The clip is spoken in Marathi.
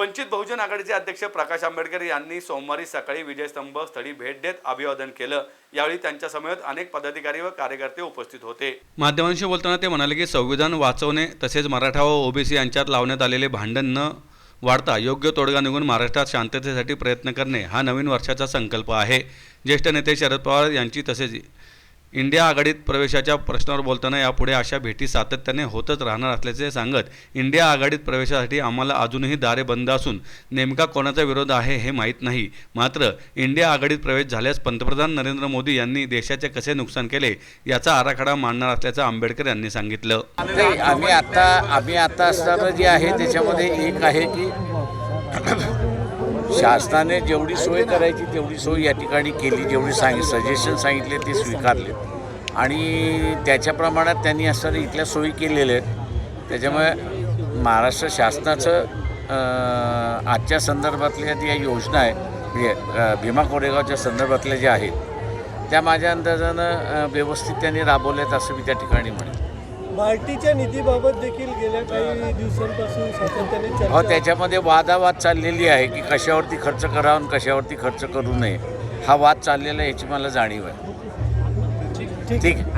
वंचित बहुजन आघाडीचे अध्यक्ष प्रकाश आंबेडकर यांनी सोमवारी सकाळी विजयस्तंभ स्थळी भेट देत अभिवादन केलं. यावेळी त्यांच्या समवेत अनेक पदाधिकारी व कार्यकर्ते उपस्थित होते. माध्यमांशी बोलताना ते म्हणाले की संविधान वाचवणे तसेच मराठा व ओबीसी यांच्यात लावण्यात आलेले भांडण न वाढता योग्य तोडगा निघून महाराष्ट्रात शांततेसाठी प्रयत्न करणे हा नवीन वर्षाचा संकल्प आहे. ज्येष्ठ नेते शरद पवार यांची तसेच इंडिया आघाडीत प्रवेशाच्या प्रश्नावर बोलताना यापुढे अशा भेटी सातत्याने होतच राहणार असल्याचे सांगत इंडिया आघाडीत प्रवेशासाठी आम्हाला अजूनही दारे बंद असून नेमका कोणाचा विरोध आहे हे माहीत नाही. मात्र इंडिया आघाडीत प्रवेश झाल्यास पंतप्रधान नरेंद्र मोदी यांनी देशाचे कसे नुकसान केले याचा आराखडा मांडणार असल्याचं आंबेडकर यांनी सांगितलं. आम्ही आता आम्ही आता जे आहे त्याच्यामध्ये एक आहे की शासनाने जेवढी सोय करायची तेवढी सोय या ठिकाणी केली जेवढी सांगित सजेशन सांगितले ते स्वीकारले. आणि त्याच्या प्रमाणात त्यांनी असताना इथल्या सोयी केलेल्या आहेत. त्याच्यामुळे महाराष्ट्र शासनाचं आजच्या संदर्भातल्या ज्या योजना आहे म्हणजे भीमा कोरेगावच्या संदर्भातल्या ज्या आहेत त्या माझ्या अंदाजानं व्यवस्थित त्यांनी राबवल्यात असं मी त्या ठिकाणी म्हणेन. बार्टीच्या निधीबाबत देखील गेल्या काही दिवसांपासून सातत्याने हो चर्चा त्याच्यामध्ये वादावाद चाललेली आहे की कशावरती खर्च करावा आणि कशावरती खर्च करू नये. हा वाद चाललेला आहे याची मला जाणीव आहे. ठीक. ठीक. आहे